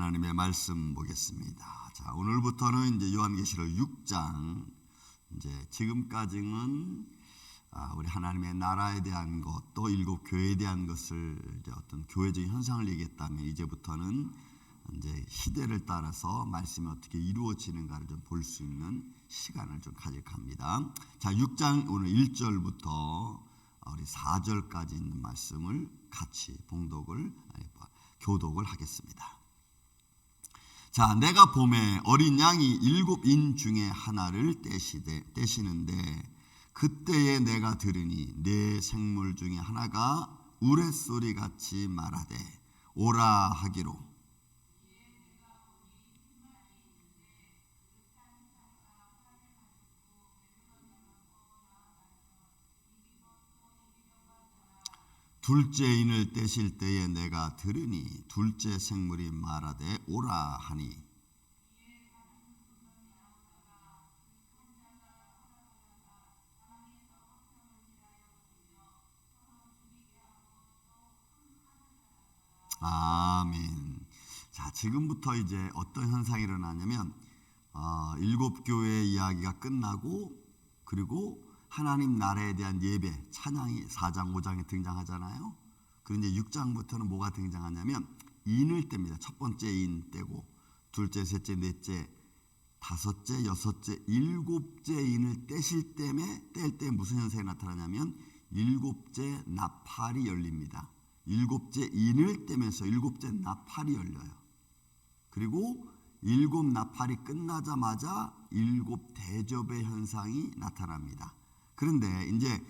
하나님의 말씀 보겠습니다. 자, 오늘부터는 이제 요한계시록 6장 이제 지금까지는 아, 우리 하나님의 나라에 대한 것, 또 일곱 교회에 대한 것을 이제 어떤 교회적인 현상을 얘기했다면 이제부터는 이제 시대를 따라서 말씀이 어떻게 이루어지는가를 좀 볼 수 있는 시간을 좀 가질까 합니다. 자, 6장 오늘 1절부터 우리 4절까지 있는 말씀을 같이 봉독을 뭐, 교독을 하겠습니다. 자, 내가 봄에 어린 양이 일곱 인 중에 하나를 떼시되, 떼시는데 그때에 내가 들으니 내 생물 중에 하나가 우레소리 같이 말하되 오라 하기로 둘째 인을 떼실 때에 내가 들으니 둘째 생물이 말하되 오라 하니 아멘. 자, 지금부터 이제 어떤 현상이 일어나냐면 어, 일곱 교회 이야기가 끝나고 그리고 하나님 나라에 대한 예배, 찬양이 4장, 5장에 등장하잖아요. 그런데 6장부터는 뭐가 등장하냐면 인을 뗍니다. 첫 번째 인 떼고 둘째, 셋째, 넷째, 다섯째, 여섯째, 일곱째 인을 떼실 때에 뗄 때 무슨 현상이 나타나냐면 일곱째 나팔이 열립니다. 일곱째 인을 떼면서 일곱째 나팔이 열려요. 그리고 일곱 나팔이 끝나자마자 일곱 대접의 현상이 나타납니다. 그런데 이제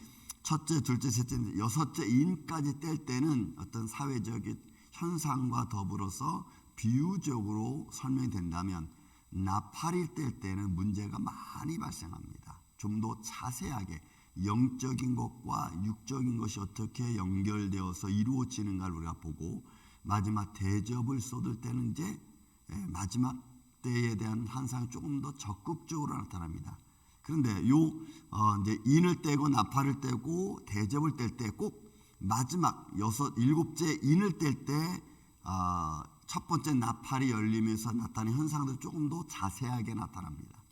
첫째, 둘째, 셋째, 여섯째 인까지 뗄 때는 어떤 사회적인 현상과 더불어서 비유적으로 설명이 된다면 나팔이 뗄 때는 문제가 많이 발생합니다. 좀 더 자세하게 영적인 것과 육적인 것이 어떻게 연결되어서 이루어지는가를 우리가 보고 마지막 대접을 쏟을 때는 이제 마지막 때에 대한 환상이 조금 더 적극적으로 나타납니다. 그런데 요 어, 이제 인을 떼고 나팔을 떼고 대접을 뗄 때 꼭 마지막 여섯 일곱째 인을 뗄때첫 번째 나팔이 열리면서 나타나는 현상들 조금 더 자세하게 나타납니다.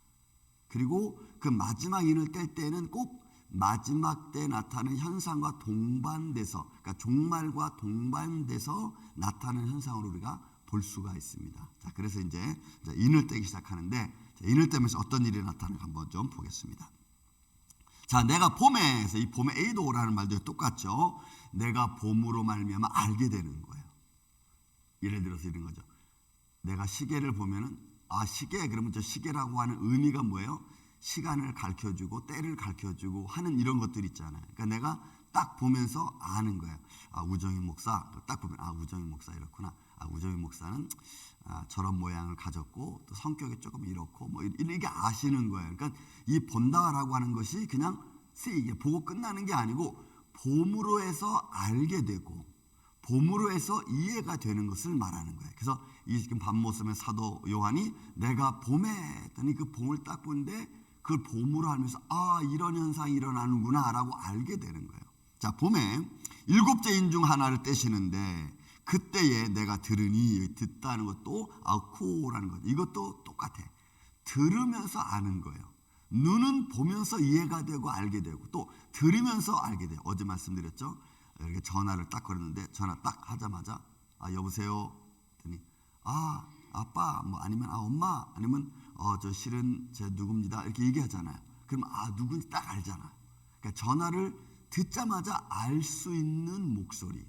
그리고 그 마지막 인을 뗄 때는 꼭 마지막 때 나타나는 현상과 동반돼서 그러니까 종말과 동반돼서 나타나는 현상으로 우리가 볼 수가 있습니다. 자, 그래서 이제 인을 떼기 시작하는데 인을 떼면서 어떤 일이 나타나는가 한번 좀 보겠습니다. 자, 내가 봄에서 이 봄에 에이도라는 말도 똑같죠. 내가 봄으로 말미암아 알게 되는 거예요. 예를 들어서 이런 거죠. 내가 시계를 보면은 아 시계 그러면 저 시계라고 하는 의미가 뭐예요? 시간을 가르쳐주고 때를 가르쳐주고 하는 이런 것들 있잖아요. 그러니까 내가 딱 보면서 아는 거예요. 아 우정희 목사 딱 보면 아 우정희 목사 이렇구나. 아 우정희 목사는 아, 저런 모양을 가졌고 또 성격이 조금 이렇고 뭐 이렇게 아시는 거예요. 그러니까 이 본다라고 하는 것이 그냥 이게 보고 끝나는 게 아니고 봄으로 해서 알게 되고 봄으로 해서 이해가 되는 것을 말하는 거예요. 그래서 이 지금 밤모섬의 사도 요한이 내가 봄에 했더니 그 봄을 딱 보는데 그걸 봄으로 하면서 아 이런 현상이 일어나는구나라고 알게 되는 거예요. 자 봄에 일곱째 인중 하나를 떼시는데 그때에 내가 들으니 듣다는 것도 아코라는 것 이것도 똑같아. 들으면서 아는 거예요. 눈은 보면서 이해가 되고 알게 되고 또 들으면서 알게 돼요. 어제 말씀드렸죠. 이렇게 전화를 딱 걸었는데 전화 딱 하자마자 아 여보세요. 했더니 아 아빠 뭐 아니면 아 엄마 아니면 어 저 실은 제 누굽니다 이렇게 얘기하잖아요. 그럼 아 누군지 딱 알잖아. 그러니까 전화를 듣자마자 알 수 있는 목소리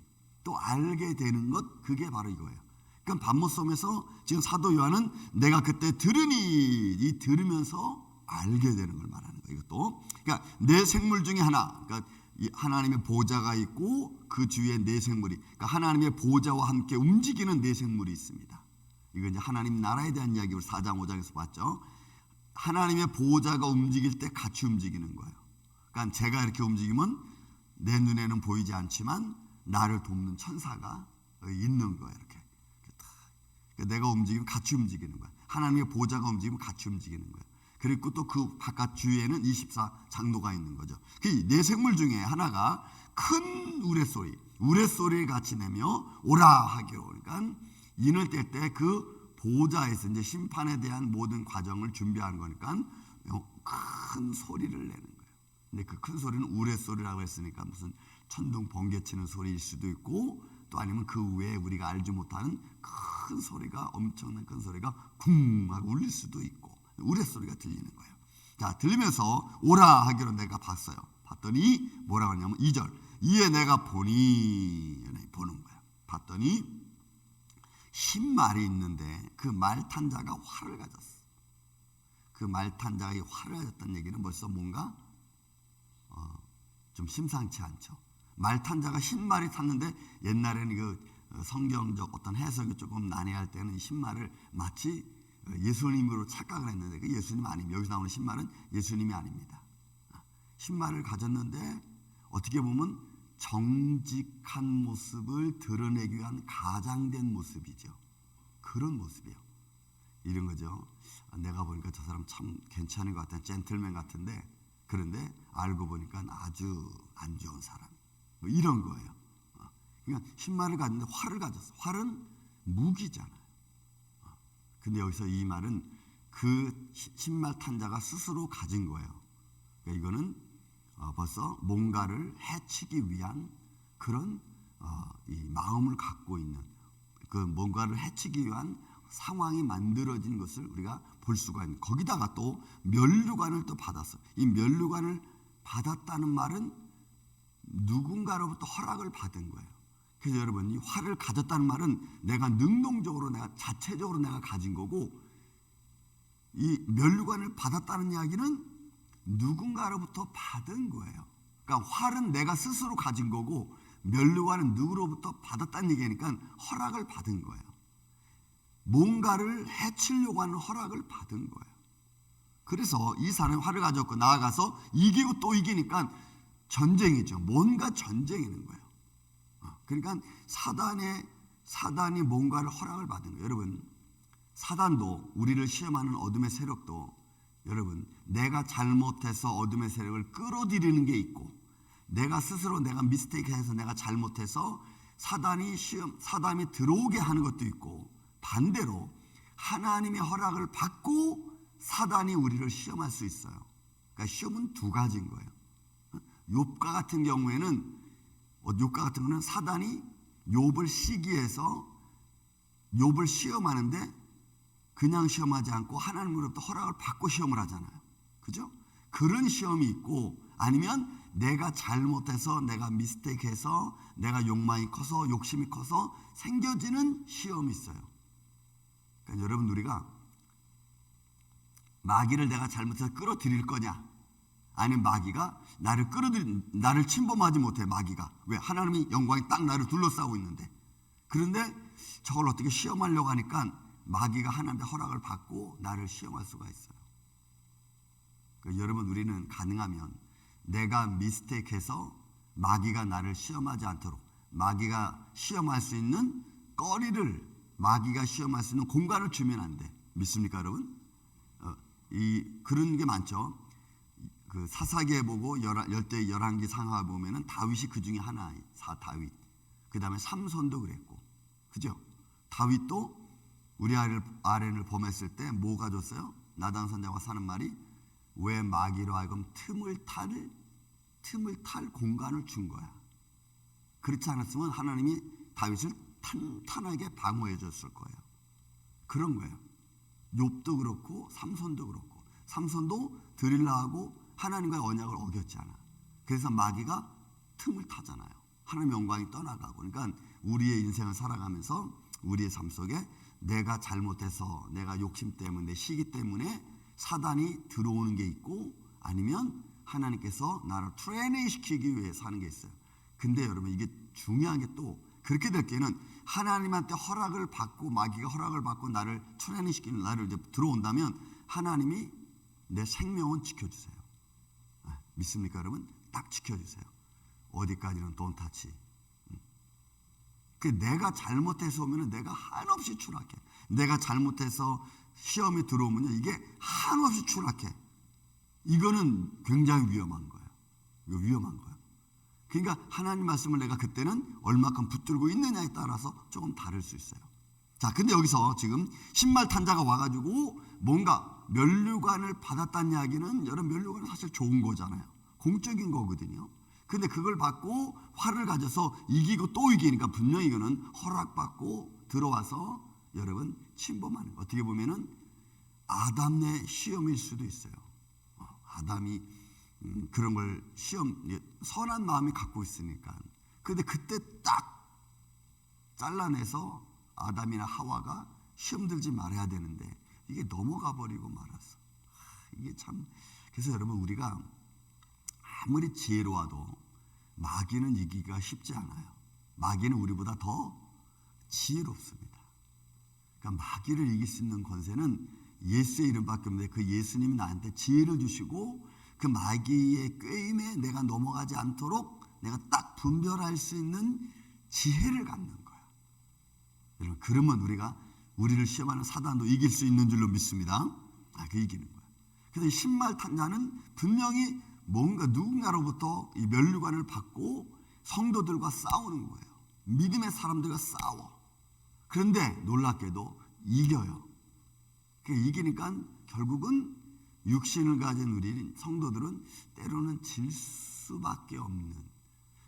또 알게 되는 것 그게 바로 이거예요. 그러니까 밤모섬에서 지금 사도 요한은 내가 그때 들으니 이 들으면서 알게 되는 걸 말하는 거예요. 이것도 그러니까 내 생물 중에 하나 그러니까 하나님의 보좌가 있고 그 주위에 네 생물이 그러니까 하나님의 보좌와 함께 움직이는 네 생물이 있습니다. 이건 이제 하나님 나라에 대한 이야기 를 4장 5장에서 봤죠. 하나님의 보좌가 움직일 때 같이 움직이는 거예요. 그러니까 제가 이렇게 움직이면 내 눈에는 보이지 않지만 나를 돕는 천사가 있는 거예요. 이렇게. 그러니까 내가 움직이면 같이 움직이는 거예요. 하나님의 보좌가 움직이면 같이 움직이는 거예요. 그리고 또 그 바깥 주위에는 24 장로가 있는 거죠. 그네 생물 중에 하나가 큰 우레소리, 우레소리를 같이 내며 오라 하기로. 그러니까 인을 뗄 때 그 보좌에서 이제 심판에 대한 모든 과정을 준비하는 거니까 큰 소리를 내는 거예요. 근데 그 큰 소리는 우레 소리라고 했으니까 무슨 천둥 번개 치는 소리일 수도 있고 또 아니면 그 외에 우리가 알지 못하는 큰 소리가 엄청난 큰 소리가 쿵 하고 울릴 수도 있고 우레 소리가 들리는 거예요. 자 들리면서 오라 하기로 내가 봤어요. 봤더니 뭐라고 하냐면 2절 이에 내가 보니 보는 거야. 봤더니 흰 말이 있는데 그 말 탄 자가 활을 가졌어. 그 말 탄 자가 이 활을 가졌다는 얘기는 벌써 뭔가 어, 좀 심상치 않죠. 말탄 자가 흰 말이 탔는데 옛날에는 그 성경적 어떤 해석이 조금 난해할 때는 신말을 마치 예수님으로 착각을 했는데 그 예수님 아닙니다. 여기서 나오는 신말은 예수님이 아닙니다. 신말을 가졌는데 어떻게 보면 정직한 모습을 드러내기 위한 가장된 모습이죠. 그런 모습이에요. 이런 거죠. 내가 보니까 저 사람 참 괜찮은 것 같아. 젠틀맨 같은데 그런데 알고 보니까 아주 안 좋은 사람. 뭐 이런 거예요. 그러니까 신말을 가졌는데 활을 가졌어. 활은 무기잖아요. 근데 여기서 이 말은 그 신말 탄자가 스스로 가진 거예요. 그러니까 이거는 어, 벌써 뭔가를 해치기 위한 그런 어, 이 마음을 갖고 있는 그 뭔가를 해치기 위한 상황이 만들어진 것을 우리가 볼 수가 있는 거기다가 또 면류관을 또 받았어. 이 면류관을 받았다는 말은 누군가로부터 허락을 받은 거예요. 그래서 여러분 이 화를 가졌다는 말은 내가 능동적으로 내가 자체적으로 내가 가진 거고 이 면류관을 받았다는 이야기는 누군가로부터 받은 거예요. 그러니까 활은 내가 스스로 가진 거고 면류관은 누구로부터 받았다는 얘기니까 허락을 받은 거예요. 뭔가를 해치려고 하는 허락을 받은 거예요. 그래서 이 사람이 활을 가졌고 나아가서 이기고 또 이기니까 전쟁이죠. 뭔가 전쟁이는 거예요. 어, 그러니까 사단의 사단이 뭔가를 허락을 받은 거예요. 여러분 사단도 우리를 시험하는 어둠의 세력도 여러분 내가 잘못해서 어둠의 세력을 끌어들이는 게 있고 내가 스스로 내가 미스테이크해서 내가 잘못해서 사단이 시험 사단이 들어오게 하는 것도 있고 반대로 하나님의 허락을 받고 사단이 우리를 시험할 수 있어요. 그러니까 시험은 두 가지인 거예요. 욥과 같은 경우에는 욥과 같은 경우는 사단이 욥을 시기해서 욥을 시험하는데 그냥 시험하지 않고 하나님으로부터 허락을 받고 시험을 하잖아요. 그죠? 그런 시험이 있고 아니면 내가 잘못해서 내가 미스테이크해서 내가 욕망이 커서 욕심이 커서 생겨지는 시험이 있어요. 그러니까 여러분 우리가 마귀를 내가 잘못해서 끌어들일 거냐? 아니면 마귀가 나를 끌어들 나를 침범하지 못해 마귀가 왜 하나님의 영광이 딱 나를 둘러싸고 있는데 그런데 저걸 어떻게 시험하려고 하니까 마귀가 하나님의 허락을 받고 나를 시험할 수가 있어요. 그러니까 여러분 우리는 가능하면 내가 미스테이크해서 마귀가 나를 시험하지 않도록 마귀가 시험할 수 있는 거리를 마귀가 시험할 수 있는 공간을 주면 안 돼. 믿습니까, 여러분? 어, 이 그런 게 많죠. 그 사사기에 보고 열대 열왕기 상하 보면은 다윗이 그 중에 하나 사 다윗. 그 다음에 삼손도 그랬고, 그죠? 다윗도 우리 아를 아렌을 범했을 때 뭐가 줬어요? 나단 선자가 사는 말이 왜 마귀로 하여금 틈을 탈 틈을 탈 공간을 준 거야. 그렇지 않았으면 하나님이 다윗을 탄탄하게 방어해 줬을 거예요. 그런 거예요. 욥도 그렇고 삼손도 그렇고 삼손도 드릴라 하고 하나님과의 언약을 어겼잖아. 그래서 마귀가 틈을 타잖아요. 하나님 영광이 떠나가고. 그러니까 우리의 인생을 살아가면서 우리의 삶 속에 내가 잘못해서 내가 욕심 때문에 내 시기 때문에 사단이 들어오는 게 있고 아니면 하나님께서 나를 트레이닝 시키기 위해 사는 게 있어요. 근데 여러분 이게 중요한 게 또 그렇게 될 때는 하나님한테 허락을 받고 마귀가 허락을 받고 나를 트레이닝 시키는 나를 이제 들어온다면 하나님이 내 생명은 지켜주세요. 아, 믿습니까 여러분? 딱 지켜주세요. 어디까지는 돈 타치. 그 내가 잘못해서 오면 내가 한없이 추락해. 내가 잘못해서 시험이 들어오면 이게 한없이 추락해. 이거는 굉장히 위험한 거예요. 이거 위험한 거예요. 그러니까 하나님 말씀을 내가 그때는 얼마큼 붙들고 있느냐에 따라서 조금 다를 수 있어요. 자, 근데 여기서 지금 신말탄자가 와가지고 뭔가 면류관을 받았다는 이야기는 여러분 면류관은 사실 좋은 거잖아요. 공적인 거거든요. 근데 그걸 받고 화를 가져서 이기고 또 이기니까 분명히 이거는 허락받고 들어와서 여러분 침범하는 거. 어떻게 보면은 아담 내 시험일 수도 있어요. 어, 아담이 음, 그런 걸 시험 예, 선한 마음이 갖고 있으니까. 근데 그때 딱 잘라내서 아담이나 하와가 시험 들지 말아야 되는데 이게 넘어가 버리고 말았어. 하, 이게 참 그래서 여러분 우리가 아무리 지혜로워도 마귀는 이기기가 쉽지 않아요. 마귀는 우리보다 더 지혜롭습니다. 그러니까 마귀를 이길 수 있는 권세는 예수의 이름밖에 없는데 그 예수님이 나한테 지혜를 주시고 그 마귀의 꾀임에 내가 넘어가지 않도록 내가 딱 분별할 수 있는 지혜를 갖는 거야. 여러분 그러면 우리가 우리를 시험하는 사단도 이길 수 있는 줄로 믿습니다. 아, 그 이기는 거야. 그래서 신말 탄자는 분명히 뭔가 누군가로부터 이 면류관을 받고 성도들과 싸우는 거예요. 믿음의 사람들과 싸워. 그런데 놀랍게도 이겨요. 그 이기니까 결국은 육신을 가진 우리 성도들은 때로는 질 수밖에 없는.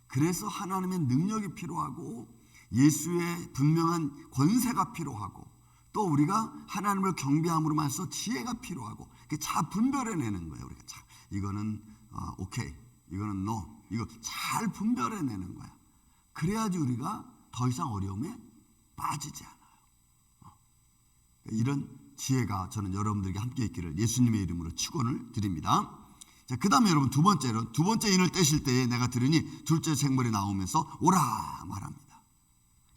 그래서 하나님의 능력이 필요하고 예수의 분명한 권세가 필요하고 또 우리가 하나님을 경배함으로 말해서 지혜가 필요하고 잘 분별해내는 거예요. 우리가 자, 이거는 어, 오케이, 이거는 노, 이거 잘 분별해내는 거야. 그래야지 우리가 더 이상 어려움에 빠지지 않아요. 어. 이런 지혜가 저는 여러분들에게 함께 있기를 예수님의 이름으로 축원을 드립니다. 자, 그 다음에 여러분 두 번째로 두 번째 인을 떼실 때에 내가 들으니 둘째 생물이 나오면서 오라 말합니다.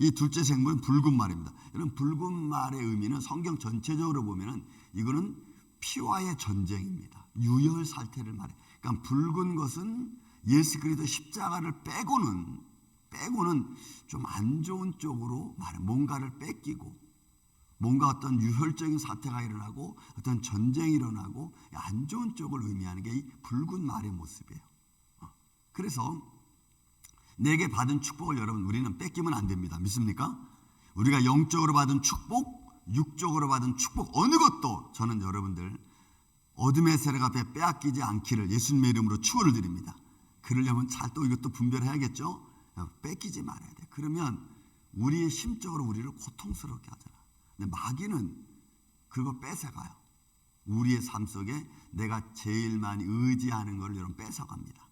이 둘째 생물은 붉은 말입니다. 여러분 붉은 말의 의미는 성경 전체적으로 보면은 이거는 피와의 전쟁입니다. 유혈 살태를 말해. 그러니까 붉은 것은 예수 그리스도 십자가를 빼고는 빼고는 좀 안 좋은 쪽으로 말해. 뭔가를 뺏기고 뭔가 어떤 유혈적인 사태가 일어나고 어떤 전쟁이 일어나고 안 좋은 쪽을 의미하는 게 이 붉은 말의 모습이에요. 어. 그래서 내게 받은 축복을 여러분 우리는 뺏기면 안 됩니다. 믿습니까? 우리가 영적으로 받은 축복, 육적으로 받은 축복 어느 것도 저는 여러분들 어둠의 세력 앞에 빼앗기지 않기를 예수님의 이름으로 축원을 드립니다. 그러려면 잘 또 이것도 분별해야겠죠. 뺏기지 말아야 돼. 그러면 우리의 심적으로 우리를 고통스럽게 하잖아. 근데 마귀는 그걸 뺏어가요. 우리의 삶 속에 내가 제일 많이 의지하는 걸 여러분 뺏어갑니다.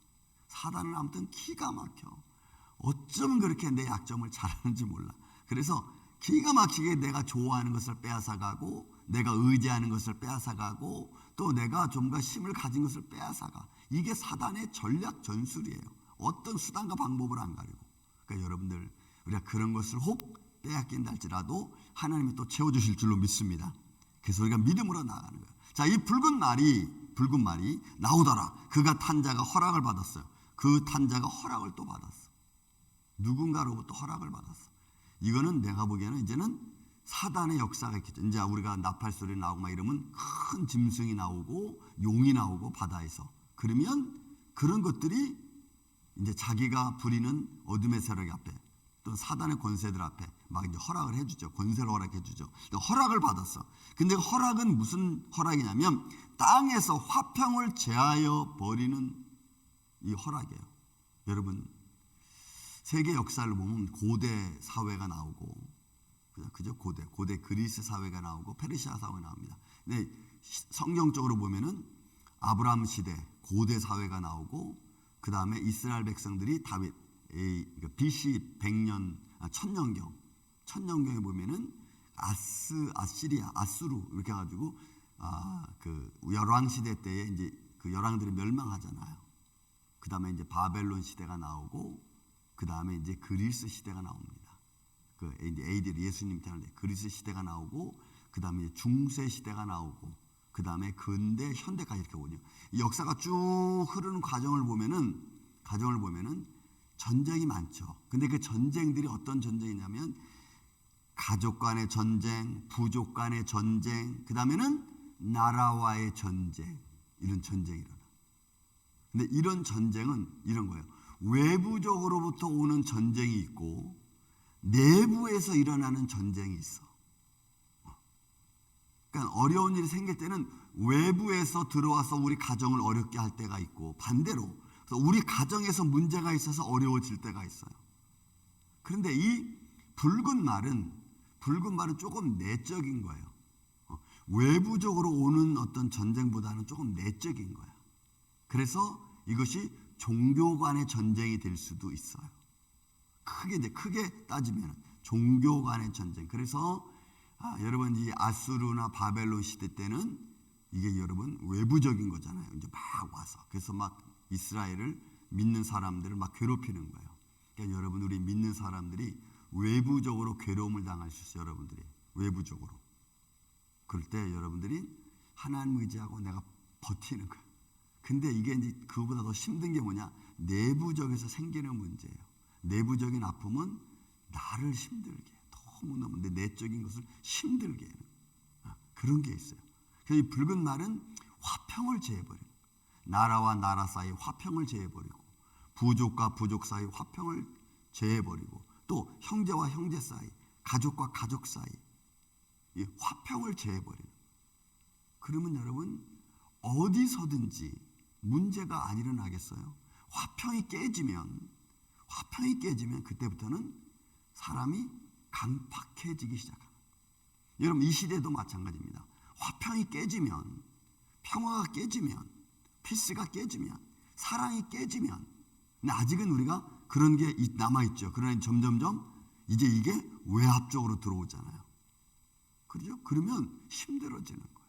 사단은 아무튼 기가 막혀. 어쩌면 그렇게 내 약점을 잘하는지 몰라. 그래서 기가 막히게 내가 좋아하는 것을 빼앗아가고 내가 의지하는 것을 빼앗아가고 또 내가 좀더 힘을 가진 것을 빼앗아가. 이게 사단의 전략 전술이에요. 어떤 수단과 방법을 안 가리고. 그러니까 여러분들 우리가 그런 것을 혹 빼앗긴다 할지라도 하나님이 또 채워주실 줄로 믿습니다. 그래서 우리가 믿음으로 나가는 거예요. 자, 이 붉은 말이 붉은 말이 나오더라. 그가 탄자가 허락을 받았어요. 그 탄자가 허락을 또 받았어. 누군가로부터 허락을 받았어. 이거는 내가 보기에는 이제는 사단의 역사가 있겠죠. 이제 우리가 나팔 소리 나오고 막 이러면 큰 짐승이 나오고 용이 나오고 바다에서 그러면 그런 것들이 이제 자기가 부리는 어둠의 세력 앞에 또 사단의 권세들 앞에 막 이제 허락을 해주죠. 권세를 허락해주죠. 허락을 받았어. 근데 허락은 무슨 허락이냐면 땅에서 화평을 제하여 버리는 이 허락이에요. 여러분 세계 역사를 보면 고대 사회가 나오고 그죠 고대 고대 그리스 사회가 나오고 페르시아 사회가 나옵니다. 근데 성경적으로 보면은 아브라함 시대 고대 사회가 나오고 그 다음에 이스라엘 백성들이 다윗 BC 100년 아, 천년경 천년경에 보면은 아스 아시리아 아수르 이렇게 해가지고 아그 열왕 시대 때에 이제 그 열왕들이 멸망하잖아요. 그 다음에 이제 바벨론 시대가 나오고 그 다음에 이제 그리스 시대가 나옵니다. 그 이제 AD 예수님 때문에 그리스 시대가 나오고 그 다음에 중세 시대가 나오고 그 다음에 근대 현대까지 이렇게 오죠. 역사가 쭉 흐르는 과정을 보면은 과정을 보면은 전쟁이 많죠. 근데 그 전쟁들이 어떤 전쟁이냐면 가족 간의 전쟁, 부족 간의 전쟁, 그 다음에는 나라와의 전쟁, 이런 전쟁이 일어나. 근데 이런 전쟁은 이런 거예요. 외부적으로부터 오는 전쟁이 있고 내부에서 일어나는 전쟁이 있어. 그러니까 어려운 일이 생길 때는 외부에서 들어와서 우리 가정을 어렵게 할 때가 있고 반대로 우리 가정에서 문제가 있어서 어려워질 때가 있어요. 그런데 이 붉은 말은 붉은 말은 조금 내적인 거예요. 어, 외부적으로 오는 어떤 전쟁보다는 조금 내적인 거야. 그래서 이것이 종교 간의 전쟁이 될 수도 있어요. 크게 이제 크게 따지면 종교 간의 전쟁. 그래서 아, 여러분 이 아수르나 바벨론 시대 때는 이게 여러분 외부적인 거잖아요. 이제 막 와서 그래서 막 이스라엘을 믿는 사람들을 막 괴롭히는 거예요. 그러니까 여러분 우리 믿는 사람들이 외부적으로 괴로움을 당할 수 있어요. 여러분들이 외부적으로. 그럴 때 여러분들이 하나님 의지하고 내가 버티는 거예요. 근데 이게 이제 그보다 더 힘든 게 뭐냐? 내부적에서 생기는 문제예요. 내부적인 아픔은 나를 힘들게. 너무너무 내 내적인 것을 힘들게 해요. 아, 그런 게 있어요. 그래서 이 붉은 말은 화평을 제해버리는 거예요. 나라와 나라 사이 화평을 제해버리고 부족과 부족 사이 화평을 제해버리고 또 형제와 형제 사이 가족과 가족 사이 이 화평을 제해버리는 그러면 여러분 어디서든지 문제가 안 일어나겠어요? 화평이 깨지면 화평이 깨지면 그때부터는 사람이 강팍해지기 시작합니다. 여러분 이 시대도 마찬가지입니다. 화평이 깨지면 평화가 깨지면 피스가 깨지면 사랑이 깨지면 근데 아직은 우리가 그런 게 남아 있죠. 그러나 점점점 이제 이게 외압적으로 들어오잖아요. 그렇죠? 그러면 힘들어지는 거예요.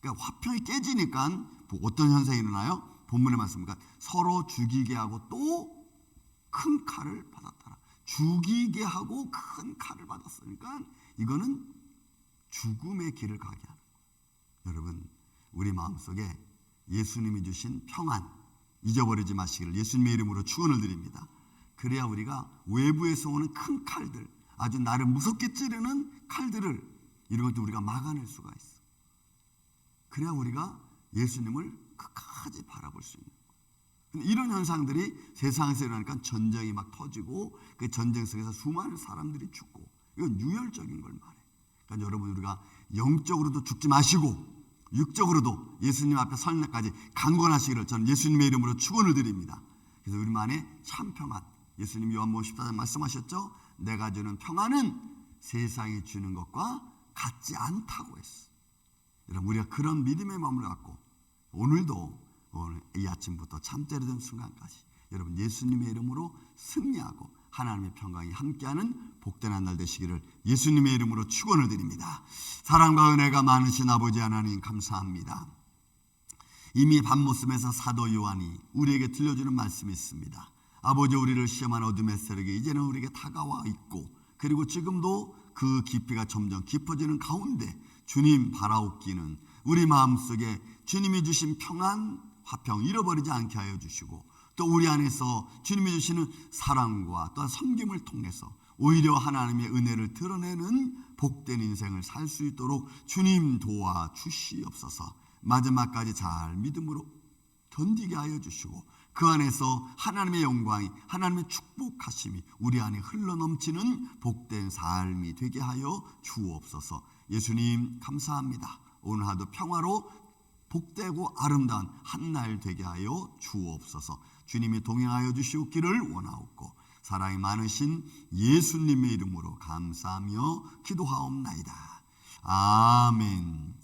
그러니까 화평이 깨지니까 뭐 어떤 현상이 일어나요? 본문에 말씀입니다. 서로 죽이게 하고 또 큰 칼을 받았더라. 죽이게 하고 큰 칼을 받았으니까 이거는 죽음의 길을 가게 하는 거예요. 여러분, 우리 마음속에 예수님이 주신 평안 잊어버리지 마시기를 예수님의 이름으로 축원을 드립니다. 그래야 우리가 외부에서 오는 큰 칼들, 아주 나를 무섭게 찌르는 칼들을 이런 것도 우리가 막아낼 수가 있어. 그래야 우리가 예수님을 끝까지 바라볼 수 있는. 근데 이런 현상들이 세상에서 일어나니까 전쟁이 막 터지고 그 전쟁 속에서 수많은 사람들이 죽고 이건 유혈적인 걸 말해. 그러니까 여러분 우리가 영적으로도 죽지 마시고 육적으로도 예수님 앞에 설 때까지 강건하시기를 저는 예수님의 이름으로 축원을 드립니다. 그래서 우리 만에 참 평안. 예수님 요한복음 14장 말씀하셨죠? 내가 주는 평안은 세상이 주는 것과 같지 않다고 했어. 여러분 우리가 그런 믿음의 마음을 갖고 오늘도 오늘 이 아침부터 참때려 든 순간까지 여러분 예수님의 이름으로 승리하고 하나님의 평강이 함께하는 복된 한 날 되시기를 예수님의 이름으로 축원을 드립니다. 사랑과 은혜가 많으신 아버지 하나님 감사합니다. 이미 밤모습에서 사도 요한이 우리에게 들려주는 말씀이 있습니다. 아버지 우리를 시험한 어둠의 세력이 이제는 우리에게 다가와 있고 그리고 지금도 그 깊이가 점점 깊어지는 가운데 주님 바라옵기는 우리 마음속에 주님이 주신 평안 화평 잃어버리지 않게 하여 주시고 또 우리 안에서 주님이 주시는 사랑과 또한 섬김을 통해서 오히려 하나님의 은혜를 드러내는 복된 인생을 살 수 있도록 주님 도와 주시옵소서. 마지막까지 잘 믿음으로 견디게 하여 주시고 그 안에서 하나님의 영광이 하나님의 축복하심이 우리 안에 흘러넘치는 복된 삶이 되게 하여 주옵소서. 예수님 감사합니다. 오늘 하루 평화로 복되고 아름다운 한 날 되게 하여 주옵소서. 주님이 동행하여 주시옵기를 원하옵고 사랑이 많으신 예수님의 이름으로 감사하며 기도하옵나이다. 아멘.